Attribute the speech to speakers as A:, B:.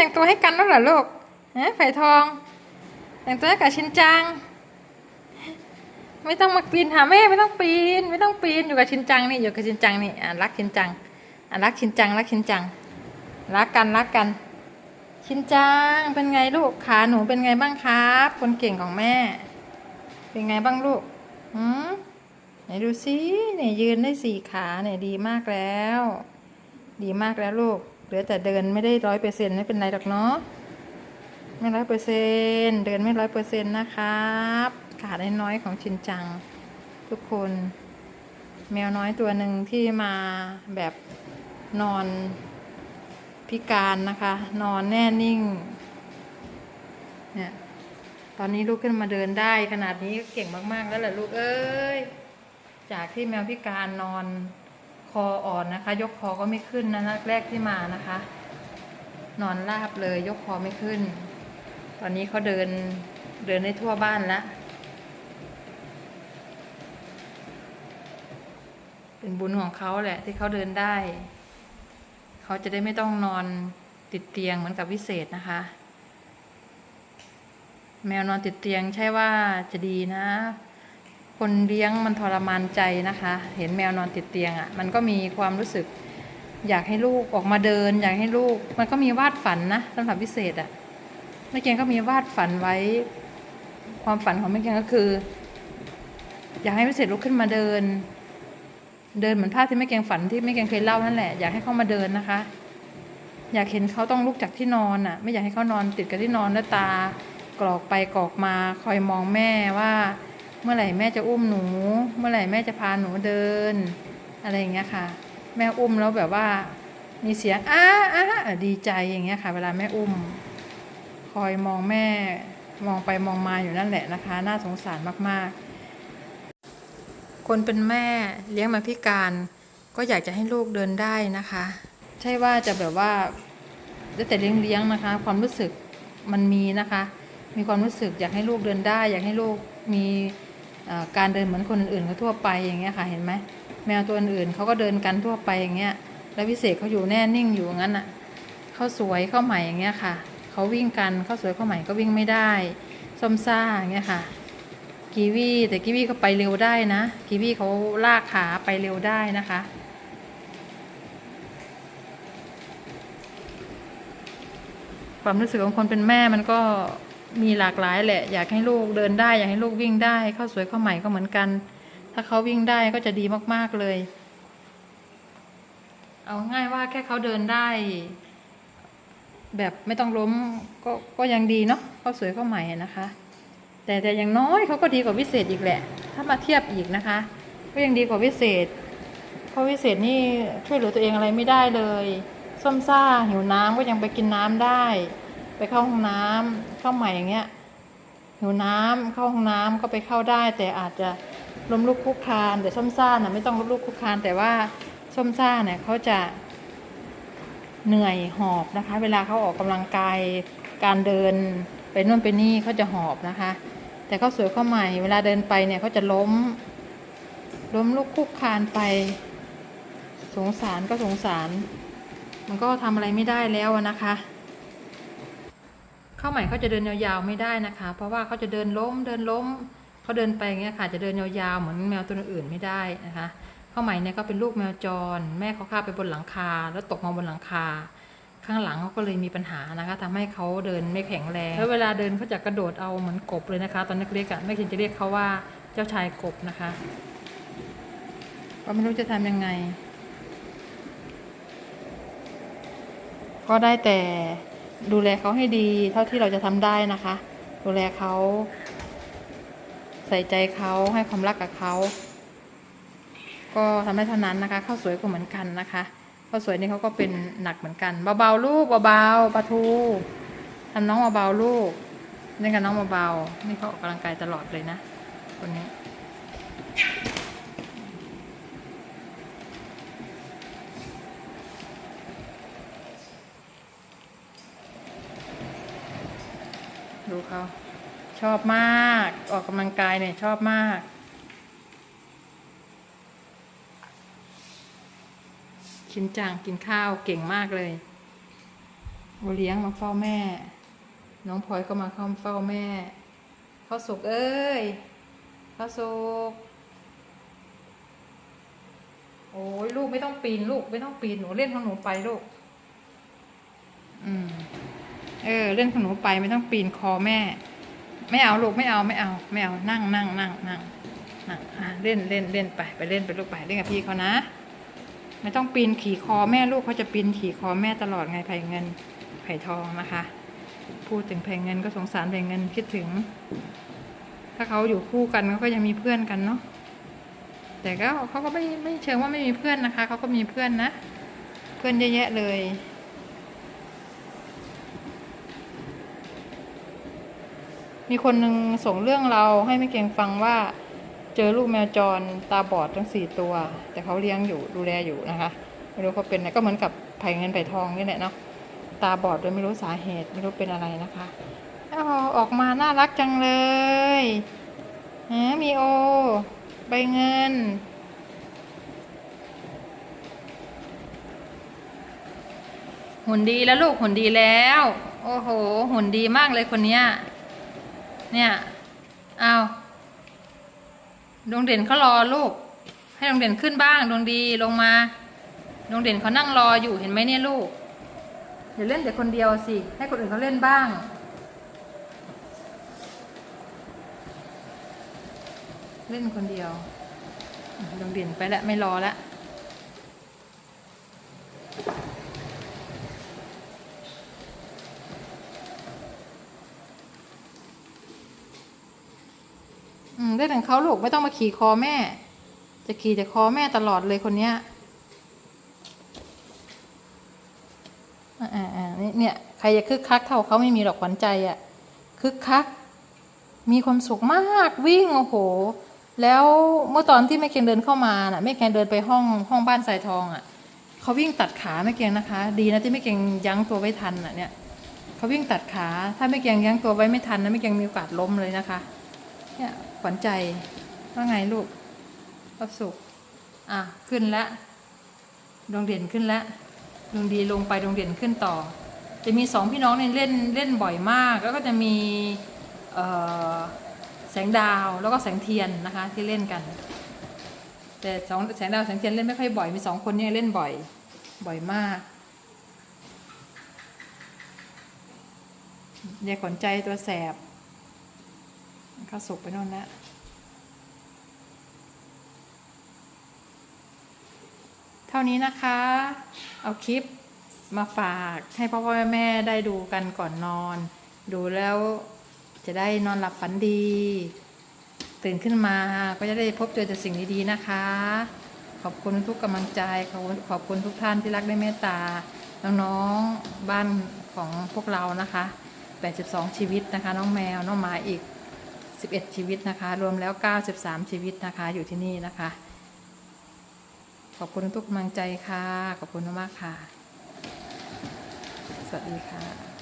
A: แต่งตัวให้กันแล้วเหรอลูกฮะไผ่ทอง แต่งตัวให้กับชินจัง ไม่ต้องมาปีนหาแม่ไม่ต้องปีน ไม่ต้องปีนอยู่กับชินจังนี่อยู่กับชินจังนี่อะรักชินจังอะรักชินจังรักชินจังรักกันรักกัน ชินจังเป็นไงลูกขาหนูเป็นไงบ้างครับ คนเก่งของแม่ เป็นไงบ้างลูกหืมไหนดูสิเนี่ยยืนได้สี่ขาเนี่ยดีมากแล้ว ดีมากแล้วลูก เหลือแต่เดินไม่ได้ร้อยเปอร์เซ็นต์ไม่เป็นไรหรอกเนาะไม่ร้อยเปอร์เซ็นเดินไม่ร้อยเปอร์เซ็นต์นะครับขาดน้อยของชินจัง ทุกคน แมวน้อยตัวหนึ่งที่มาแบบนอนพิการนะคะ นอนแน่นิ่งเนี่ยตอนนี้ลูกขึ้นมาเดินได้ขนาดนี้ก็เก่งมาก ๆ แล้วแหละลูกเอ้ย จากที่แมวพิการนอน คออ่อนนะคะ ยกคอก็ไม่ขึ้นนะแรกที่มานะคะ นอนราบเลยยกคอไม่ขึ้น ตอนนี้เขาเดินเดินได้ทั่วบ้านแล้วเป็นบุญของเขาแหละที่เขาเดินได้ เขาจะได้ไม่ต้องนอนติดเตียงเหมือนกับวิเศษนะคะ แมวนอนติดเตียงใช่ว่าจะดีนะ คนเลี้ยงมันทรมานใจนะคะ เห็นแมวนอนติดเตียงอะ่ะ มันก็มีความรู้สึก อยากให้ลูกออกมาเดิน อยากให้ลูก มันก็มีวาดฝันนะสำหรับพิเศษอะ่ะแม่เกียงก็มีวาดฝันไว้ ความฝันของแม่เกียงก็คือ อยากให้พิเศษลุกขึ้นมาเดิน เดินเหมือนภาพที่แม่เกียงฝันที่แม่เกียงเคยเล่านั่นแหละ อยากให้เขามาเดินนะคะ อยากเห็นเขาต้องลุกจากที่นอนอะ ไม่อยากให้เขานอนติดกับที่นอนแล้วตากรอกไปกรอกมาคอยมองแม่ว่า เมื่อไหร่แม่จะอุ้มหนู เมื่อไหร่แม่จะพาหนูเดิน อะไรอย่างเงี้ยค่ะ แม่อุ้มแล้วแบบว่า มีเสียงอ้าอ้าอะดีใจอย่างเงี้ยค่ะ เวลาแม่อุ้ม คอยมองแม่มองไปมองมาอยู่นั่นแหละนะคะ น่าสงสารมากๆ คนเป็นแม่เลี้ยงมาพิการ ก็อยากจะให้ลูกเดินได้นะคะ ใช่ว่าจะแบบว่าได้แต่เลี้ยงเลี้ยงๆนะคะ ความรู้สึกมันมีนะคะ มีความรู้สึกอยากให้ลูกเดินได้ อยากให้ลูกมี การเดินเหมือนคนอื่นเขาทั่วไปอย่างเงี้ยค่ะเห็นไหมแมวตัวอื่นเขาก็เดินกันทั่วไปอย่างเงี้ย แล้วพิเศษเขาอยู่แน่นิ่งอยู่งั้นอะเขาสวยเข้าใหม่อย่างเงี้ยค่ะเขาวิ่งกันเขาสวยเข้าใหม่ก็วิ่งไม่ได้ส้มซ่าอย่างเงี้ยค่ะกีวีแต่กีวีเขาไปเร็วได้นะกีวีเขาลากขาไปเร็วได้นะคะความรู้สึกของคนเป็นแม่มันก็ มีหลากหลายแหละ อยากให้ลูกเดินได้ อยากให้ลูกวิ่งได้เข้าสวยเข้าใหม่ก็เหมือนกัน ถ้าเขาวิ่งได้ก็จะดีมากๆเลย เอาง่ายว่าแค่เขาเดินได้ แบบไม่ต้องล้มก็ก็ยังดีเนาะเขาสวยเข้าใหม่นะคะ แต่แต่อย่างน้อยเขาก็ดีกว่าวิเศษอีกแหละ ถ้ามาเทียบอีกนะคะ ก็ยังดีกว่าวิเศษเพราะวิเศษนี่ช่วยเหลือตัวเองอะไรไม่ได้เลยส้มซ่าหิวน้ำก็ยังไปกินน้ำได้ ไปเข้าห้องน้ำเข้าใหม่อย่างเงี้ยหิวน้ำเข้าห้องน้ำก็ไปเข้าได้ แต่อาจจะล้มลุกคลุกคลานแต่ส้มซ่าน่ะไม่ต้องล้มลุกคลุกคลานแต่ว่าส้มซ่าเนี่ยเขาจะเหนื่อยหอบนะคะ เวลาเขาออกกำลังกายการเดินไปนู่นไปนี่เขาจะหอบนะคะ แต่เขาสวยเข้าใหม่เวลาเดินไปเนี่ยเขาจะล้ม ล้มลุกคลุกคลานไป สงสารก็สงสาร มันก็ทำอะไรไม่ได้แล้วนะคะ ข้าใหม่เขาจะเดินยาวๆไม่ได้นะคะ เพราะว่าเขาจะเดินล้มเดินล้มเขาเดินไปอย่างเงี้ยค่ะ จะเดินยาวๆเหมือนแมวตัวอื่นไม่ได้นะคะเข้าใหม่เนี่ยก็เป็นลูกแมวจร แม่เขาข้าไปบนหลังคา แล้วตกมาบนหลังคา ข้างหลังเขาก็เลยมีปัญหานะคะทำให้เขาเดินไม่แข็งแรงแล้วเวลาเดินเขาจะกระโดดเอาเหมือนกบเลยนะคะ ตอนเล็กๆอะแม่คินจะเรียกเขาว่าเจ้าชายกบนะคะก็ไม่รู้จะทำยังไง ก็ได้แต่ ดูแลเขาให้ดีเท่าที่เราจะทำได้นะคะ ดูแลเขา ใส่ใจเขาให้ความรักกับเขาก็ทำได้เท่านั้นนะคะข้าวสวยก็เหมือนกันนะคะข้าวสวยนี่เขาก็เป็นหนักเหมือนกันเบาๆลูกเบาๆปลาทูทำน้องเบาๆลูกเล่นกับน้องเบาๆนี่เขาออกกำลังกายตลอดเลยนะคนนี้ เขาชอบมาก ออกกำลังกายเนี่ยชอบมาก ชินจังกินข้าวเก่งมากเลยโอเลี้ยงมาเฝ้าแม่ น้องพลอยก็มาเข้าเฝ้าแม่ข้าวสุกเอ้ยข้าวสุกโอ้ยลูกไม่ต้องปีนลูกไม่ต้องปีนหนูเล่นของหนูไปลูก อืม เออเล่นของหนูไปไม่ต้องปีนคอแม่ ไม่เอาลูกไม่เอาไม่เอาไม่เอานั่งนั่งนั่งนั่งนั่งอะเล่นเล่นเล่นไปไปเล่นไปลูกไปเล่นกับพี่เขานะ ไม่ต้องปีนขี่คอแม่ลูกเขาจะปีนขี่คอแม่ตลอดไงไผ่เงินไผ่ทองนะคะ พูดถึงไผ่เงินก็สงสารไผ่เงินคิดถึง ถ้าเขาอยู่คู่กันเขาก็ยังมีเพื่อนกันเนาะแต่ก็เขาก็ไม่ไม่เชิงว่าไม่มีเพื่อนนะคะเขาก็มีเพื่อนนะ เพื่อนเยอะแยะเลย มีคนหนึ่งส่งเรื่องเราให้แม่เกียงฟังว่า เจอลูกแมวจรตาบอดทั้งสี่ตัว แต่เขาเลี้ยงอยู่ดูแลอยู่นะคะไม่รู้เขาเป็นอะไรก็เหมือนกับไผ่เงินไผ่ทองนี่แหละเนาะตาบอดโดยไม่รู้สาเหตุไม่รู้เป็นอะไรนะคะอ้าออกมาน่ารักจังเลยฮะมีโอ ใบเงิน หุ่นดีแล้วลูกหุ่นดีแล้ว โอ้โห หุ่นดีมากเลยคนเนี้ย เนี่ยเอาดวงเด่นเขารอลูก ให้ดวงเด่นขึ้นบ้างดวงดีลงมาดวงเด่นเขานั่งรออยู่เห็นไหมเนี่ยลูกอย่าเล่นแต่คนเดียวสิให้คนอื่นเขาเล่นบ้างเล่นคนเดียวดวงเด่นไปแล้วไม่รอแล้ว อืมได้ถึงเขาลูกไม่ต้องมาขี่คอแม่ จะขี่แต่คอแม่ตลอดเลยคนเนี้ยอ่าอ่าเนี่ยใครจะคึกคักเท่าเขาไม่มีหรอกขวัญใจอะ่ะคึกคัก มีความสุขมากวิ่งโอ้โห แล้วเมื่อตอนที่แม่เกียงเดินเข้ามาน่ะแม่เกียงเดินไปห้องห้องบ้านสายทองอะ่ะเขาวิ่งตัดขาแม่เกียงนะคะ ดีนะที่แม่เกียงยั้งตัวไว้ทันอะเนี่ยเขาวิ่งตัดขา ถ้าแม่เกียงยั้งตัวไว้ไม่ทันนะแม่เกียงมีโอกาสล้มเลยนะคะ เนี่ย ขวัญใจ ว่าไงลูกก็สุข อะ ขึ้นแล้วดวงเด่นขึ้นแล้วดวงดีลงไปดวงเด่นขึ้นต่อ จะมีสองพี่น้องเนี่ยเล่นเล่นบ่อยมาก แล้วก็จะมีแสงดาวแล้วก็แสงเทียนนะคะที่เล่นกัน แต่สองแสงดาวแสงเทียนเล่นไม่ค่อยบ่อย มีสองคนเนี่ยเล่นบ่อยบ่อยมากเด็กขวัญใจตัวแสบ ข้าสุกไปโน่นแล้วเท่านี้นะคะ เอาคลิปมาฝากให้พ่อพ่อแม่ได้ดูกันก่อนนอน ดูแล้วจะได้นอนหลับฝันดี ตื่นขึ้นมาก็จะได้พบเจอแต่สิ่งดีๆนะคะ ขอบคุณทุกกำลังใจ ขอบขอบคุณทุกท่านที่รักได้เมตตา น้องๆบ้านของพวกเรานะคะ 82 ชีวิตนะคะ น้องแมว น้องหมาอีก 11 ชีวิตนะคะ รวมแล้ว 93 ชีวิตนะคะ อยู่ที่นี่นะคะ ขอบคุณทุกกำลังใจค่ะ ขอบคุณมากค่ะ สวัสดีค่ะ